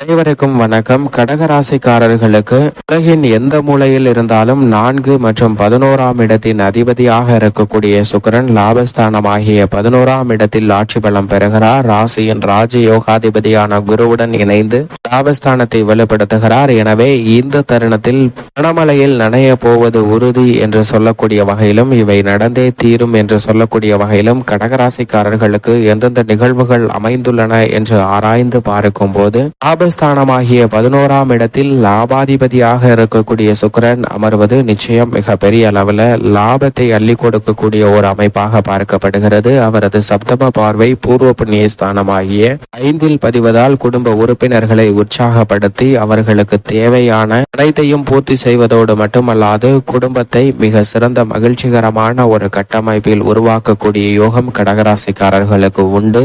அனைவருக்கும் வணக்கம். கடகராசிக்காரர்களுக்கு உலகின் எந்த மூலையில் இருந்தாலும் நான்கு மற்றும் பதினோராம் இடத்தின் அதிபதியாக இருக்கக்கூடிய சுக்கரன் லாபஸ்தானம் ஆகிய பதினோராம் இடத்தில் ஆட்சி பலம் பெறுகிறார். ராசியின் ராஜ யோகாதிபதியான குருவுடன் இணைந்து லாபஸ்தானத்தை வலுப்படுத்துகிறார். எனவே இந்த தருணத்தில் பணமலையில் நனைய போவது உறுதி என்று சொல்லக்கூடிய வகையிலும் இவை நடந்தே தீரும் என்று சொல்லக்கூடிய வகையிலும் கடகராசிக்காரர்களுக்கு எந்தெந்த நிகழ்வுகள் அமைந்துள்ளன என்று ஆராய்ந்து பார்க்கும் போது லாபஸ்தானமாகிய பதினோராம் இடத்தில் லாபாதிபதியாக இருக்கக்கூடிய சுக்கிரன் அமர்வது நிச்சயம் மிக பெரிய அளவில் லாபத்தை அள்ளி கொடுக்கக்கூடிய ஒரு அமைப்பாக பார்க்கப்படுகிறது. அவரது சப்தம பார்வை பூர்வ புண்ணிய ஸ்தானமாகிய ஐந்தில் பதிவதால் குடும்ப உறுப்பினர்களை உற்சாகப்படுத்தி அவர்களுக்கு தேவையான அனைத்தையும் பூர்த்தி செய்வதோடு மட்டுமல்லாது குடும்பத்தை மிக சிறந்த மகிழ்ச்சிகரமான ஒரு கட்டமைப்பில் உருவாக்கக்கூடிய யோகம் கடகராசிக்காரர்களுக்கு உண்டு.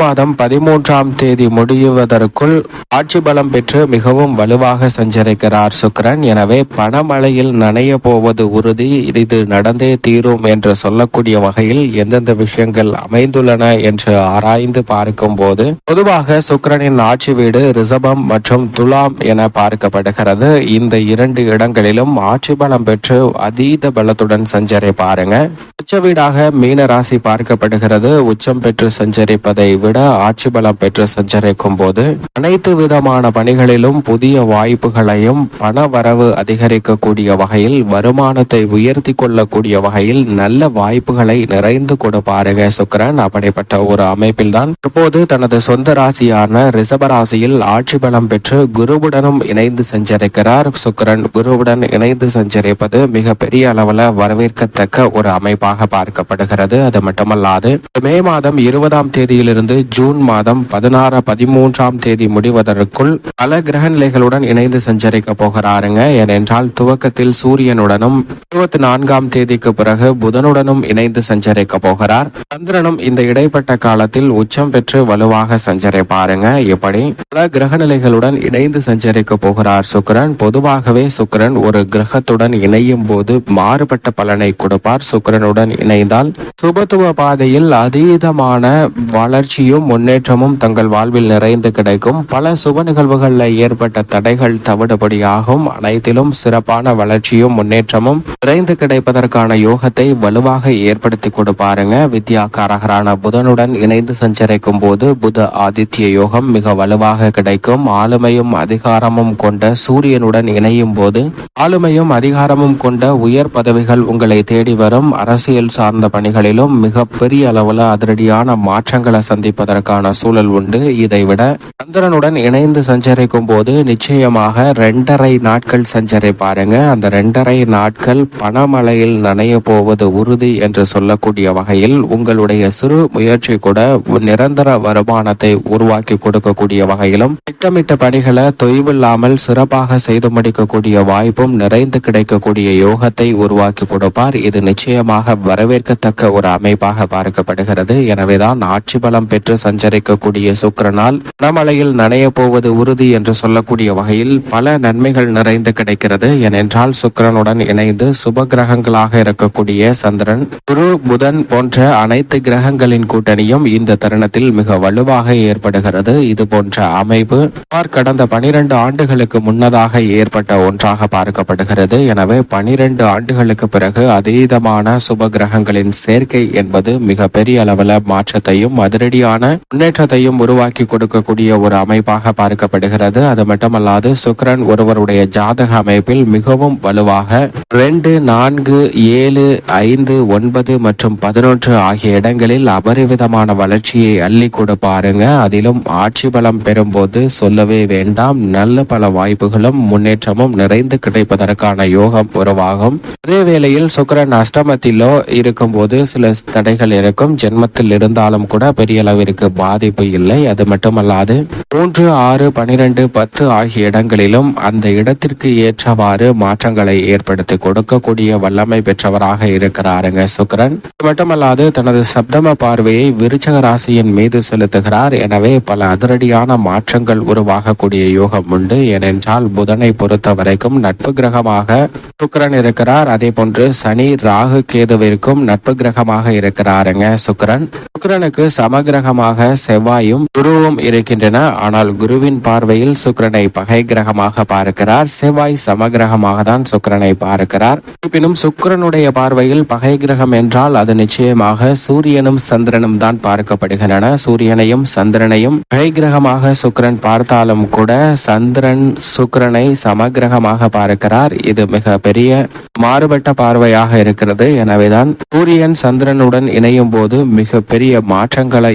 மாதம் பதிமூன்றாம் தேதி முடிவதற்குள் ஆட்சி பலம் பெற்று மிகவும் வலுவாக சஞ்சரிக்கிறார் சுக்கிரன். எனவே பணமழையில் நனைய போவது உறுதி. இது நடந்தே தீரும் என்று சொல்லக்கூடிய வகையில் எந்தெந்த விஷயங்கள் அமைந்துள்ளன என்று ஆராய்ந்து பார்க்கும் போது பொதுவாக சுக்ரனின் ஆட்சி வீடு ரிசபம் மற்றும் துலாம் என பார்க்கப்படுகிறது. இந்த இரண்டு இடங்களிலும் ஆட்சி பலம் பெற்று அதீத பலத்துடன் சஞ்சரிப்பாருங்க. உச்ச வீடாக மீன ராசி பார்க்கப்படுகிறது. உச்சம் பெற்று சஞ்சரிப்பதை விட ஆட்சி பலம் பெற்று சஞ்சரிக்கும் போது அனைத்து விதமான பணிகளிலும் புதிய வாய்ப்புகளையும் பண வரவு அதிகரிக்கக்கூடிய வகையில் வருமானத்தை உயர்த்தி கொள்ளக்கூடிய வகையில் நல்ல வாய்ப்புகளை நிறைந்து கொடுப்பாருங்க சுக்கரன். அப்படிப்பட்ட ஒரு அமைப்பில் தான் தற்போது தனது சொந்த ராசியான ரிஷப ராசியில் ஆட்சி பலம் பெற்று குருவுடனும் இணைந்து சஞ்சரிக்கிறார் சுக்கிரன். குருவுடன் இணைந்து சஞ்சரிப்பது மிக பெரிய அளவில் வரவேற்கத்தக்க ஒரு அமைப்பாக பார்க்கப்படுகிறது. அது மட்டுமல்லாது மே மாதம் இருபதாம் தேதியிலிருந்து ஜூன் மாதம் பதினாறு பதிமூன்றாம் தேதி முடிவதற்குள் பல கிரக நிலைகளுடன் இணைந்து சஞ்சரிக்க போகிறாருங்க. ஏனென்றால் துவக்கத்தில் சூரியனுடனும் இருபத்தி நான்காம் தேதிக்கு பிறகு புதனுடனும் இணைந்து சஞ்சரிக்க போகிறார். சந்திரனும் இந்த இடைப்பட்ட காலத்தில் உச்சம் பெற்று வலுவாக சஞ்சரிப்பாருங்க. இப்படி பல கிரக நிலைகளுடன் இணைந்து சஞ்சரிக்க போகிறார் சுக்கிரன். பொதுவாகவே சுக்கிரன் ஒரு கிரகத்துடன் இணையும் போது மாறுபட்ட பலனை கொடுப்பார். சுக்கிரனுடன் இணைந்தால் சுபத்துவ பாதையில் அதீதமான வளர்ச்சி வளர்ச்சியும் முன்னேற்றமும் தங்கள் வாழ்வில் நிறைந்து கிடைக்கும். பல சுப நிகழ்வுகளில் ஏற்பட்ட தடைகள் தவிடுபடியாகும். அனைத்திலும் சிறப்பான வளர்ச்சியும் முன்னேற்றமும் நிறைந்து கிடைப்பதற்கான யோகத்தை வலுவாக ஏற்படுத்தி கொடுப்பாருங்க வித்யாகாரகரான புதனுடன் இணைந்து சஞ்சரிக்கும் போது புத ஆதித்ய யோகம் மிக வலுவாக கிடைக்கும். ஆளுமையும் அதிகாரமும் கொண்ட சூரியனுடன் இணையும் போது ஆளுமையும் அதிகாரமும் கொண்ட உயர் பதவிகள் உங்களை தேடி வரும். அரசியல் சார்ந்த பணிகளிலும் மிக பெரிய அளவுல அதிரடியான மாற்றங்களை சந்திப்பதற்கான சூழல் உண்டு. இதைவிட சந்திரனுடன் இணைந்து சஞ்சரிக்கும் போது நிச்சயமாக ரெண்டரை நாட்கள் சஞ்சரிப்பாருங்க. அந்த ரெண்டரை நாட்கள் பணமழையில் நனைய போவது உறுதி என்று சொல்லக்கூடிய வகையில் உங்களுடைய சிறு முயற்சி கூட நிரந்தர வருமானத்தை உருவாக்கி கொடுக்கக்கூடிய வகையிலும் திட்டமிட்ட பணிகளை தொய்வில்லாமல் சிறப்பாக செய்து முடிக்கக்கூடிய வாய்ப்பும் நிறைந்து கிடைக்கக்கூடிய யோகத்தை உருவாக்கி கொடுப்பார். இது நிச்சயமாக வரவேற்கத்தக்க ஒரு அமைப்பாக பார்க்கப்படுகிறது. எனவேதான் ஆட்சி பலம் பெற்ற சஞ்சரிக்கக்கூடிய சுக்கிரனால் பணமழையில் நனைய போவது உறுதி என்று சொல்லக்கூடிய வகையில் பல நன்மைகள் நிறைந்து கிடைக்கிறது. ஏனென்றால் சுக்கிரனுடன் இணைந்து சுப கிரகங்களாக இருக்கக்கூடிய சந்திரன் குரு புதன் போன்ற அனைத்து கிரகங்களின் கூட்டணியும் இந்த தருணத்தில் மிக வலுவாக ஏற்படுகிறது. இது போன்ற அமைப்பு கடந்த பனிரெண்டு ஆண்டுகளுக்கு முன்னதாக ஏற்பட்ட ஒன்றாக பார்க்கப்படுகிறது. எனவே பனிரெண்டு ஆண்டுகளுக்கு பிறகு அதீதமான சுப கிரகங்களின் சேர்க்கை என்பது மிக பெரிய அளவில் மாற்றத்தையும் அதிரடியான முன்னேற்றத்தையும் உருவாக்கி கொடுக்கக்கூடிய ஒரு அமைப்பாக பார்க்கப்படுகிறது. அது மட்டுமல்லாது சுக்ரன் ஒருவருடைய ஜாதக அமைப்பில் மிகவும் வலுவாக ரெண்டு நான்கு ஏழு ஐந்து ஒன்பது மற்றும் பதினொன்று ஆகிய இடங்களில் அபரிவிதமான வளர்ச்சியை அள்ளி கொடுப்பாருங்க அதிலும் ஆட்சி பலம் பெறும்போது சொல்லவே வேண்டாம். நல்ல பல வாய்ப்புகளும் முன்னேற்றமும் நிறைந்து கிடைப்பதற்கான யோகம் உருவாகும். அதே வேளையில் சுக்கரன் அஷ்டமத்திலோ இருக்கும்போது சில தடைகள் இருக்கும். ஜென்மத்தில் இருந்தாலும் கூட பெரிய அளவில் அளவிற்கு பாதிப்பு இல்லை அது மட்டுமல்லாது மூன்று ஆறு பனிரெண்டு பத்து ஆகிய இடங்களிலும் அந்த இடத்திற்கு ஏற்றவாறு மாற்றங்களை ஏற்படுத்தி கொடுக்கக்கூடிய வல்லமை பெற்றவராக இருக்கிறாருங்க சுக்கரன். மட்டுமல்லாது தனது சப்தம பார்வையை விருச்சக ராசியின் மீது செலுத்துகிறார். எனவே பல அதிரடியான மாற்றங்கள் உருவாகக்கூடிய யோகம் உண்டு. ஏனென்றால் புதனை பொறுத்த வரைக்கும் நட்பு கிரகமாக சுக்கரன் இருக்கிறார். அதே போன்று சனி ராகு கேதுவிற்கும் நட்பு கிரகமாக இருக்கிறாருங்க சுக்கிரன். சமகிரக கிரகமாக செவ்வாயும் குருவும் இருக்கின்றன. ஆனால் குருவின் பார்வையில் சுக்கிரனை பகை கிரகமாக பார்க்கிறார். செவ்வாய் சமகிரகமாக தான் சுக்கிரனை பார்க்கிறார். இருப்பினும் சுக்கிரனுடைய பார்வையில் பகை கிரகம் என்றால் அது நிச்சயமாக சூரியனும் சந்திரனும் தான் பார்க்கப்படுகின்றன. சூரியனையும் சந்திரனையும் பகை கிரகமாக சுக்கிரன் பார்த்தாலும் கூட சந்திரன் சுக்கிரனை சமகிரகமாக பார்க்கிறார். இது மிக பெரிய மாறுபட்ட பார்வையாக இருக்கிறது. எனவேதான் சூரியன் சந்திரனுடன் இணையும் போது மிக பெரிய மாற்றங்களை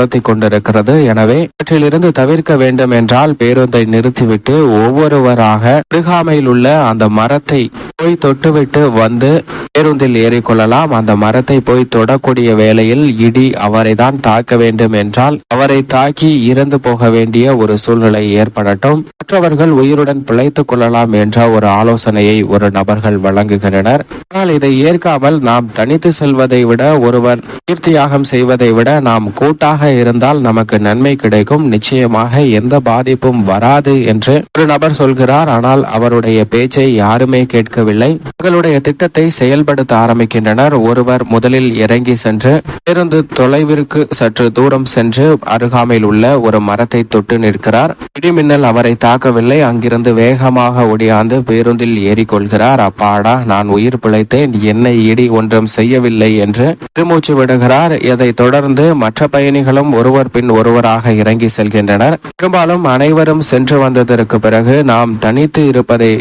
துரத்தி கொண்டிருக்கிறது எனவே அவற்றிலிருந்து தவிர்க்க வேண்டும் என்றால் பேருந்தை நிறுத்திவிட்டு ஒவ்வொருவராக அருகாமையில் உள்ள அந்த மரத்தை போய் தொட்டுவிட்டு வந்து பேருந்தில் ஏறிக்கொள்ளலாம். அந்த மரத்தை போய் தொடக்கூடிய வேளையில் இடி அவரை தான் தாக்க வேண்டும் என்றால் அவரை தாக்கி இறந்து போக வேண்டிய ஒரு சூழ்நிலை ஏற்படட்டும். மற்றவர்கள் உயிருடன் பிழைத்துக் கொள்ளலாம் என்ற ஒரு ஆலோசனையை ஒரு நபர்கள் வழங்குகின்றனர். ஆனால் இதை ஏற்காமல் நாம் தனித்து செல்வதை விட ஒருவர் கீர்த்தியாகம் செய்வதை விட நாம் கூட்டாக இருந்தால் நமக்கு நன்மை கிடைக்கும். நிச்சயமாக எந்த பாதிப்பும் வராது என்று ஒரு நபர் சொல்கிறார். ஆனால் அவருடைய பேச்சை யாருமே கேட்கவில்லை. தங்களுடைய திட்டத்தை செயல்படுத்த ஆரம்பிக்கின்றனர். ஒருவர் முதலில் இறங்கி சென்று பேருந்து தொலைவிற்கு சற்று தூரம் சென்று அருகாமையில் உள்ள ஒரு மரத்தை தொட்டு நிற்கிறார். இடிமின்னல் அவரை தாக்கவில்லை. அங்கிருந்து வேகமாக ஒடியாந்து பேருந்தில் ஏறிக்கொள்கிறார். அப்பாடா நான் உயிர் பிழைத்தேன். என்னை இடி ஒன்றும் செய்யவில்லை என்று பெருமூச்சு விடுகிறார். இதைத் தொடர்ந்து மற்ற பயணிகள் பயணிகளும் ஒருவர் பின் ஒருவராக இறங்கி செல்கின்றனர். பெரும்பாலும் அனைவரும் சென்று வந்ததற்கு பிறகு நாம் தனித்து இருப்பதை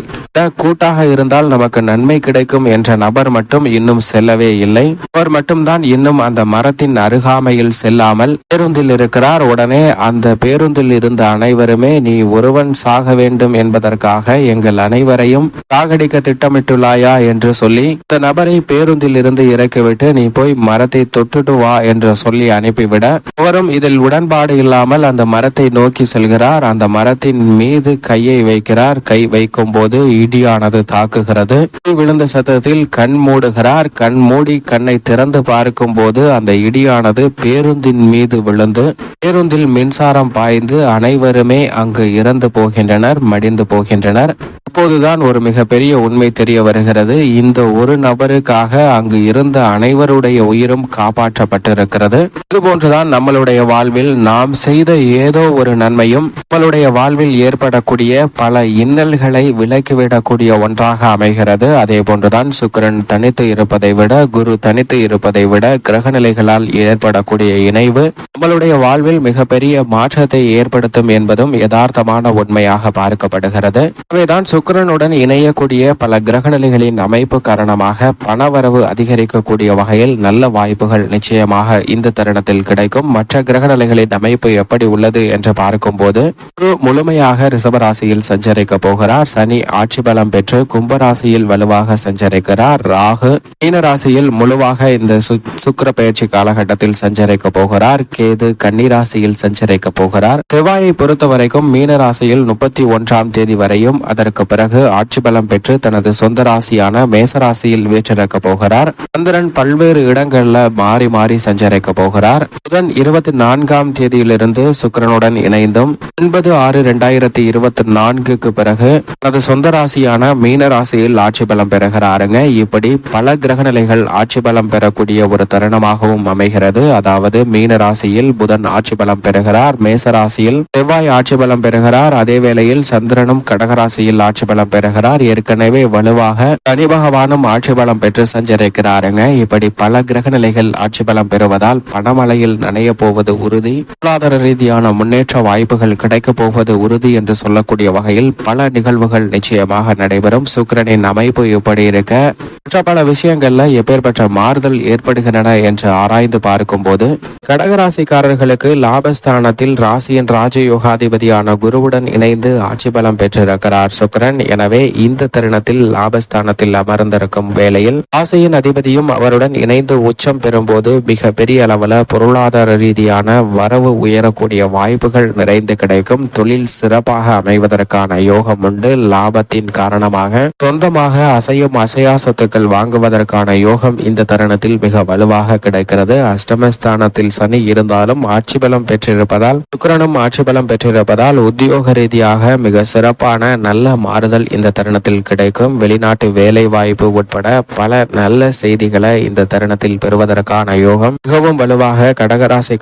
கூட்டாக இருந்தால் நமக்கு நன்மை கிடைக்கும் என்ற நபர் மட்டும் இன்னும் செல்லவே இல்லை. அவர் மட்டும்தான் இன்னும் அந்த மரத்தின் அருகாமையில் செல்லாமல் பேருந்தில் இருக்கிறார். உடனே அந்த பேருந்தில் இருந்த அனைவருமே நீ ஒருவன் சாக வேண்டும் என்பதற்காக எங்கள் அனைவரையும் சாகடிக்க திட்டமிட்டுள்ளாயா? என்று சொல்லி இந்த நபரை பேருந்தில் இருந்து இறக்கிவிட்டு நீ போய் மரத்தை தொட்டுட்டு வா என்று சொல்லி அனுப்பிவிட அவரும் இதில் உடன்பாடு இல்லாமல் அந்த மரத்தை நோக்கி செல்கிறார். அந்த மரத்தின் மீது கையை வைக்கிறார். கை வைக்கும் போது இடியானது தாக்குகிறது. விழுந்த சத்தத்தில் கண் மூடுகிறார். கண் மூடி கண்ணை திறந்து பார்க்கும் போது அந்த இடியானது பேருந்தின் மீது விழுந்து பேருந்தில் மின்சாரம் பாய்ந்து அனைவருமே அங்கு இறந்து போகின்றனர் மடிந்து போகின்றனர். அப்போதுதான் ஒரு மிகப்பெரிய உண்மை தெரிய வருகிறது. இந்த ஒரு நபருக்காக அங்கு இருந்த அனைவருடைய உயிரும் காப்பாற்றப்பட்டிருக்கிறது. இதுபோன்றுதான் நம்மளுடைய வாழ்வில் நாம் செய்த ஏதோ ஒரு நன்மையும் நம்மளுடைய வாழ்வில் ஏற்படக்கூடிய பல இன்னல்களை விலக்கிவிடக்கூடிய ஒன்றாக அமைகிறது. அதே போன்றுதான் சுக்கரன் தனித்து இருப்பதை விட குரு தனித்து இருப்பதை விட கிரகநிலைகளால் ஏற்படக்கூடிய இணைவு நம்மளுடைய வாழ்வில் மிகப்பெரிய மாற்றத்தை ஏற்படுத்தும் என்பதும் யதார்த்தமான உண்மையாக பார்க்கப்படுகிறது. எனவேதான் சுக்கரனுடன் இணையக்கூடிய பல கிரகநிலைகளின் அமைப்பு காரணமாக பணவரவு அதிகரிக்கக்கூடிய வகையில் நல்ல வாய்ப்புகள் நிச்சயமாக இந்த தருணத்தில் கிடைக்கும். மற்ற கிரகநிலைகளின் அமைப்பு எப்படி உள்ளது என்று பார்க்கும்போது குரு முழுமையாக ரிசபராசியில் சஞ்சரிக்க போகிறார். சனி ஆட்சி பலம் பெற்று கும்பராசியில் வலுவாக சஞ்சரிக்கிறார். ராகு மீனராசியில் முழுவாக இந்த சுக்கர பயிற்சி காலகட்டத்தில் சஞ்சரிக்க போகிறார். கேது கன்னிராசியில் சஞ்சரிக்க போகிறார். செவ்வாயை பொறுத்த வரைக்கும் மீனராசியில் முப்பத்தி ஒன்றாம் தேதி வரையும் அதற்கு பிறகு ஆட்சி பலம் பெற்று தனது சொந்த ராசியான மேசராசியில் வீற்றிருக்க போகிறார். சந்திரன் பல்வேறு இடங்கள்ல மாறி மாறி சஞ்சரிக்க போகிறார். புதன் இரு இருபத்தி நான்காம் தேதியிலிருந்து சுக்கிரனுடன் இணைந்தும் ஒன்பது ஆறு இரண்டாயிரத்தி இருபத்தி நான்குக்கு பிறகு தனது சொந்த ராசியான மீன ராசியில் ஆட்சி பலம் பெறுகிறாருங்க. இப்படி பல கிரக நிலைகள் ஆட்சி பலம் பெறக்கூடிய ஒரு தருணமாகவும் அமைகிறது. அதாவது மீன ராசியில் புதன் ஆட்சி பலம் பெறுகிறார். மேச ராசியில் செவ்வாய் ஆட்சி பலம் பெறுகிறார். அதே வேளையில் சந்திரனும் கடகராசியில் ஆட்சி பலம் பெறுகிறார். ஏற்கனவே வலுவாக சனி பகவானும் ஆட்சி பலம் பெற்று சஞ்சரிக்கிறாருங்க. இப்படி பல கிரக நிலைகள் ஆட்சி பலம் பெறுவதால் பணமலையில் நனைய போவது உறுதி. பொருளாதார ரீதியான முன்னேற்ற வாய்ப்புகள் கிடைக்கப் போவது உறுதி என்று சொல்லக்கூடிய வகையில் பல நிகழ்வுகள் நிச்சயமாக நடைபெறும். சுக்கிரனின் அமைப்பு இப்படி இருக்க மற்ற பல விஷயங்கள்ல எப்பேற்பட்ட மாறுதல் ஏற்படுகின்றன என்று ஆராய்ந்து பார்க்கும்போது கடகராசிக்காரர்களுக்கு லாபஸ்தானத்தில் ராசியின் ராஜயோகாதிபதியான குருவுடன் இணைந்து ஆட்சி பலம் பெற்றிருக்கிறார் சுக்கிரன். எனவே இந்த தருணத்தில் லாபஸ்தானத்தில் அமர்ந்திருக்கும் வேளையில் ராசியின் அதிபதியும் அவருடன் இணைந்து உச்சம் பெறும்போது மிக பெரிய அளவுல பொருளாதார ரீதியான வரவு உயரக்கூடிய வாய்ப்புகள் நிறைந்து கிடைக்கும். தொழில் சிறப்பாக அமைவதற்கான யோகம் உண்டு. லாபத்தின் காரணமாக சொந்தமாக அசையும் அசையா சொத்துக்கள் வாங்குவதற்கான யோகம் இந்த தருணத்தில் மிக வலுவாக கிடைக்கிறது. அஷ்டமஸ்தானத்தில் சனி இருந்தாலும் ஆட்சி பலம் பெற்றிருப்பதால் சுக்கரனும் ஆட்சி பலம் பெற்றிருப்பதால் உத்தியோக ரீதியாக மிக சிறப்பான நல்ல மாறுதல் இந்த தருணத்தில் கிடைக்கும். வெளிநாட்டு வேலை வாய்ப்பு உட்பட பல நல்ல செய்திகளை இந்த தருணத்தில் பெறுவதற்கான யோகம் மிகவும் வலுவாக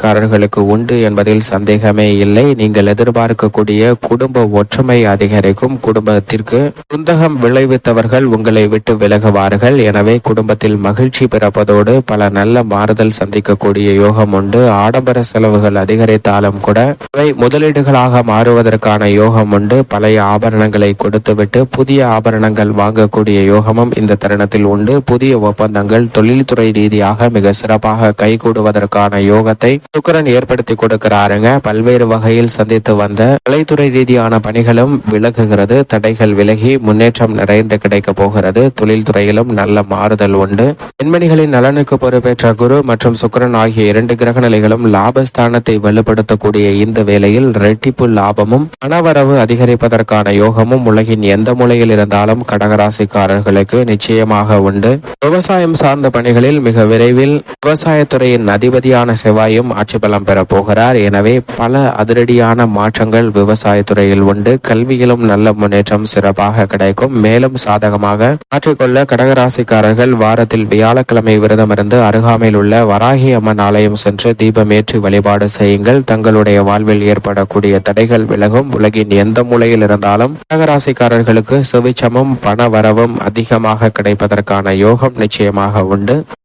கடகராசிக்காரர்களுக்கு உண்டு என்பதில் சந்தேகமே இல்லை. நீங்கள் எதிர்பார்க்கக்கூடிய குடும்ப ஒற்றுமை அதிகரிக்கும். குடும்பத்திற்கு குந்தகம் விளைவித்தவர்கள் உங்களை விட்டு விலகுவார்கள். எனவே குடும்பத்தில் மகிழ்ச்சி பிறப்பதோடு பல நல்ல மாறுதல் சந்திக்கக்கூடிய யோகம் உண்டு. ஆடம்பர செலவுகள் அதிகரித்தாலும் கூட இவை முதலீடுகளாக மாறுவதற்கான யோகம் உண்டு. பழைய ஆபரணங்களை கொடுத்துவிட்டு புதிய ஆபரணங்கள் வாங்கக்கூடிய யோகமும் இந்த தருணத்தில் உண்டு. புதிய ஒப்பந்தங்கள் தொழில்துறை ரீதியாக மிக சிறப்பாக கைகூடுவதற்கான யோகத்தை சுக்கரன் ஏற்படுத்தி கொடுக்கிறாருங்க. பல்வேறு வகையில் சந்தித்து வந்த கலைத்துறை ரீதியான பணிகளும் விலகுகிறது. தடைகள் விலகி முன்னேற்றம் நிறைந்து கிடைக்க போகிறது. தொழில்துறையிலும் நல்ல மாறுதல் உண்டு. பெண்மணிகளின் நலனுக்கு பொறுப்பேற்ற குரு மற்றும் சுக்கரன் ஆகிய இரண்டு கிரக நிலைகளும் லாபஸ்தானத்தை வலுப்படுத்தக்கூடிய இந்த வேளையில் ரெட்டிப்பு லாபமும் பணவரவு அதிகரிப்பதற்கான யோகமும் உலகின் எந்த மூலையில் இருந்தாலும் கடகராசிக்காரர்களுக்கு நிச்சயமாக உண்டு. விவசாயம் சார்ந்த பணிகளில் மிக விரைவில் விவசாயத்துறையின் அதிபதியான செவ்வாயும் ஆட்சி பலம் பெறப் போகிறார். எனவே பல அதிரடியான மாற்றங்கள் விவசாயத்துறையில் உண்டு. கல்வியிலும் நல்ல முன்னேற்றம் சிறப்பாக கிடைக்கும். மேலும் சாதகமாக மாற்றிக்கொள்ள கடகராசிக்காரர்கள் வாரத்தில் வியாழக்கிழமை விரதமிருந்து அருகாமையில் உள்ள வராகி அம்மன் ஆலயம் சென்று தீபமேற்றி வழிபாடு செய்யுங்கள். தங்களுடைய வாழ்வில் ஏற்படக்கூடிய தடைகள் விலகும். உலகின் எந்த மூலையில் இருந்தாலும் கடகராசிக்காரர்களுக்கு சுவிச்சமும் பண வரவும் அதிகமாக கிடைப்பதற்கான யோகம் நிச்சயமாக உண்டு.